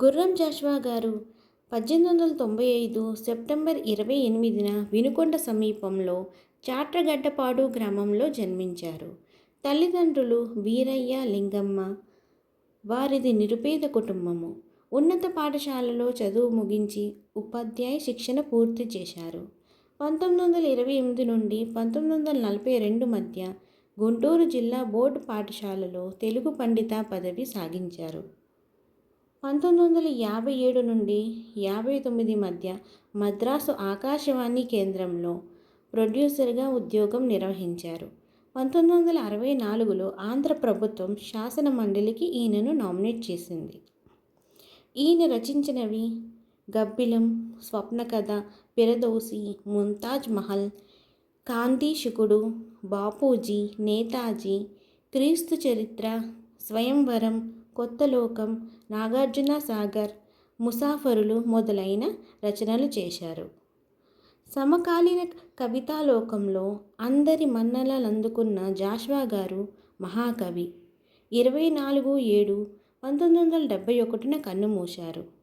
గుర్రం జాష్వా గారు పద్దెనిమిది వందల తొంభై ఐదు సెప్టెంబర్ ఇరవై ఎనిమిదిన వినుకొండ సమీపంలో చాట్రగడ్డపాడు గ్రామంలో జన్మించారు. తల్లిదండ్రులు వీరయ్య లింగమ్మ వారిది నిరుపేద కుటుంబము. ఉన్నత పాఠశాలలో చదువు ముగించి ఉపాధ్యాయ శిక్షణ పూర్తి చేశారు. పంతొమ్మిది వందల ఇరవై ఎనిమిది నుండి పంతొమ్మిది వందల నలభై రెండు మధ్య గుంటూరు జిల్లా బోర్డు పాఠశాలలో తెలుగు పండిత పదవి సాగించారు. పంతొమ్మిది వందల యాభై ఏడు నుండి యాభై తొమ్మిది మధ్య మద్రాసు ఆకాశవాణి కేంద్రంలో ప్రొడ్యూసర్గా ఉద్యోగం నిర్వహించారు. పంతొమ్మిది వందల అరవై నాలుగులో ఆంధ్ర ప్రభుత్వం శాసన మండలికి ఈయనను నామినేట్ చేసింది. ఈయన రచించినవి గబ్బిలం స్వప్నకథ పిరదోసి ముంతాజ్ మహల్ కాంతీశుకుడు బాపూజీ నేతాజీ క్రీస్తు చరిత్ర స్వయంవరం కొత్తలోకం నాగార్జున సాగర్ ముసాఫరులు మొదలైన రచనలు చేశారు. సమకాలీన కవితాలోకంలో అందరి మన్నలందుకున్న జాష్వా గారు మహాకవి. ఇరవై నాలుగు ఏడు పంతొమ్మిది వందల డెబ్భై ఒకటిన కన్నుమూశారు